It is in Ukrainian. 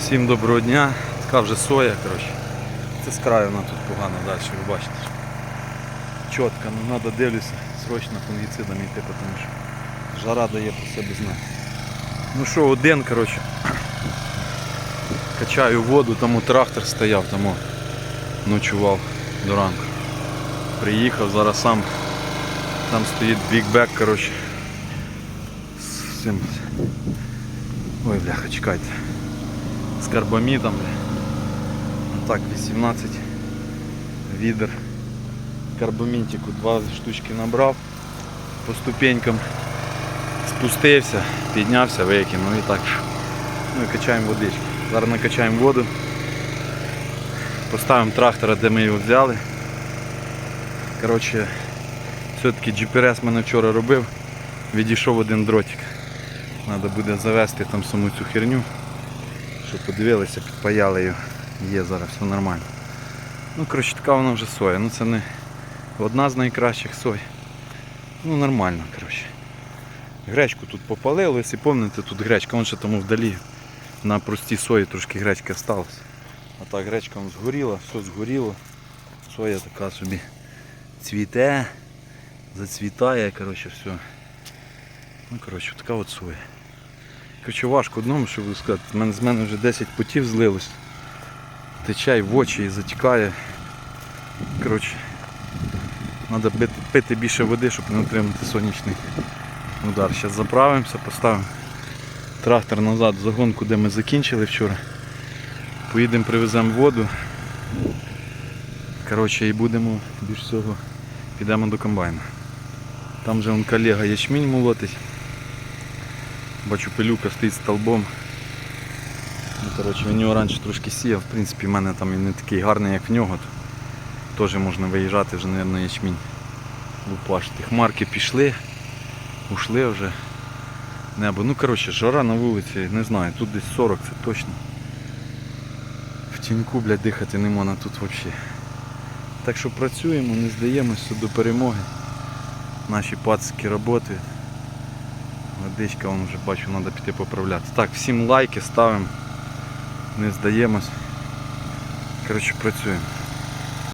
Всім доброго дня. Така вже соя, коротше. Це з краю вона тут погано далі, ви бачите. Чітко, ну треба дивлюся, срочно фунгіцидом йти, тому що жара дає про себе знати. Ну що, один, коротше. Качаю воду, тому трактор стояв, тому ночував до ранку. Приїхав, зараз сам там стоїть бікбек, коротше. З цим. Ой, бляха, чекайте. З карбамідом. бля. Так, 18 відер карбамінтику, два штучки набрав, по ступенькам спустився, піднявся, викинув і так. Ну і качаємо водички. Зараз накачаємо воду. Поставимо трактора, де ми його взяли. Коротше, все-таки GPS мене вчора робив, відійшов один дротик. Треба буде завести там саму цю херню, щоб подивилися, підпаяли його. Є зараз, все нормально. Ну, коротше, така вона вже соя. Ну це не одна з найкращих сой. Ну нормально, коротше. Гречку тут попалили, якщо пам'ятаєте, тут гречка, вон ще тому вдалі на простій сої трошки гречки осталось. А так гречка вон згоріла, все згоріло. Соя така собі цвіте, зацвітає, коротше, все. Ну, коротше, така от соя. Коротше, важко одному, що буду сказати. З мене, з мене вже 10 путів злилось. Тече в очі і затікає. Коротше, треба пити більше води, щоб не отримати сонячний удар. Зараз заправимося, поставимо трактор назад в загонку, де ми закінчили вчора. Поїдемо, привеземо воду. Коротше, і будемо більш всього підемо до комбайна. Там же он колега ячмінь молотить. Бачу пилюка стоїть столбом. Ну, коротше, він його раніше трошки сіяв, в принципі, в мене там він не такий гарний, як в нього. Теж можна виїжджати вже, мабуть, ячмінь лупашити. Хмарки пішли, ушли вже. Небо. Ну коротше, жара на вулиці, не знаю, тут десь 40, це точно. В тіньку, блядь, дихати не можна тут взагалі. Так що працюємо, не здаємося до перемоги. Наші пацики працюють. Водичка, вон вже бачу, треба піти поправляти. Так, всім лайки ставимо, не здаємось. Коротше, працюємо.